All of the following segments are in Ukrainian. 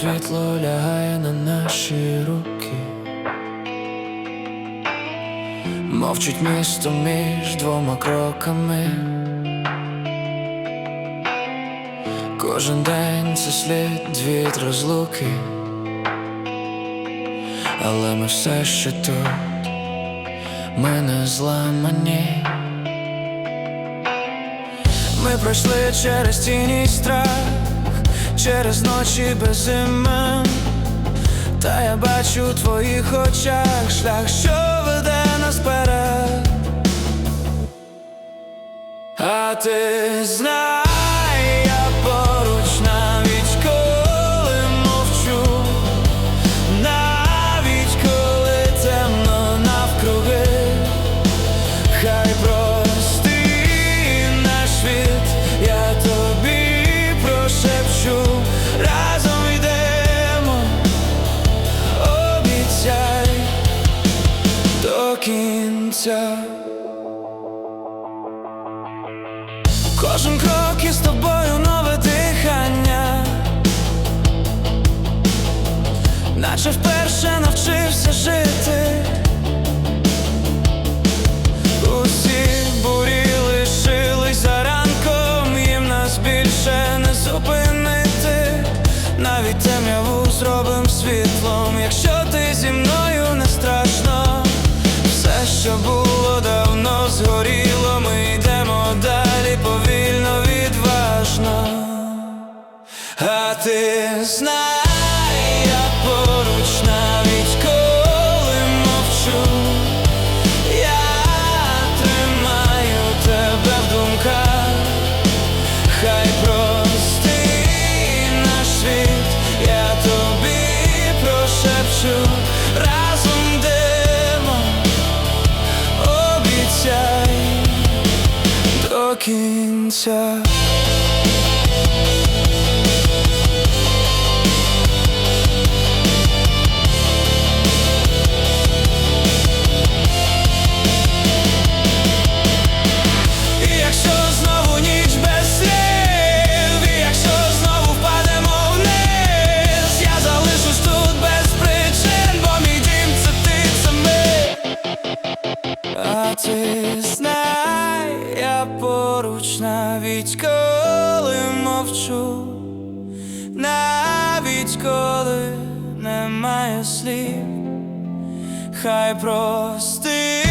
Світло лягає на наші руки, мовчить місто між двома кроками. Кожен день це слід від розлуки, але ми все ще тут, ми не зламані. Ми пройшли через тіні страх через ночі без імен. Та я бачу в твоїх очах шлях, що веде нас вперед. А ти знай, кінця. Кожен крок із тобою нове дихання, наче вперше навчився жити. Усі бурі лишились за ранком, їм нас більше не зупинити. Навіть темряву зробим світлом, Ти знай, я поруч навіть коли мовчу. Я тримаю тебе в думках, хай прости наш світ, я тобі прошепчу, разом йдемо, обіцяй до кінця. Коли мовчу, навіть коли немає слів. Хай прости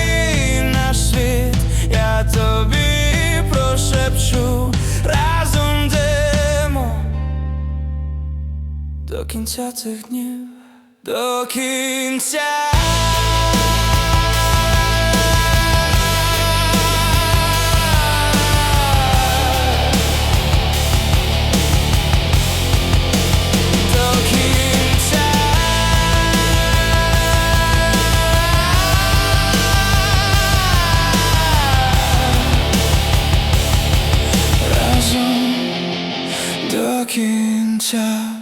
наш світ, я тобі прошепчу, разом йдемо до кінця цих днів, до кінця. 긴 자.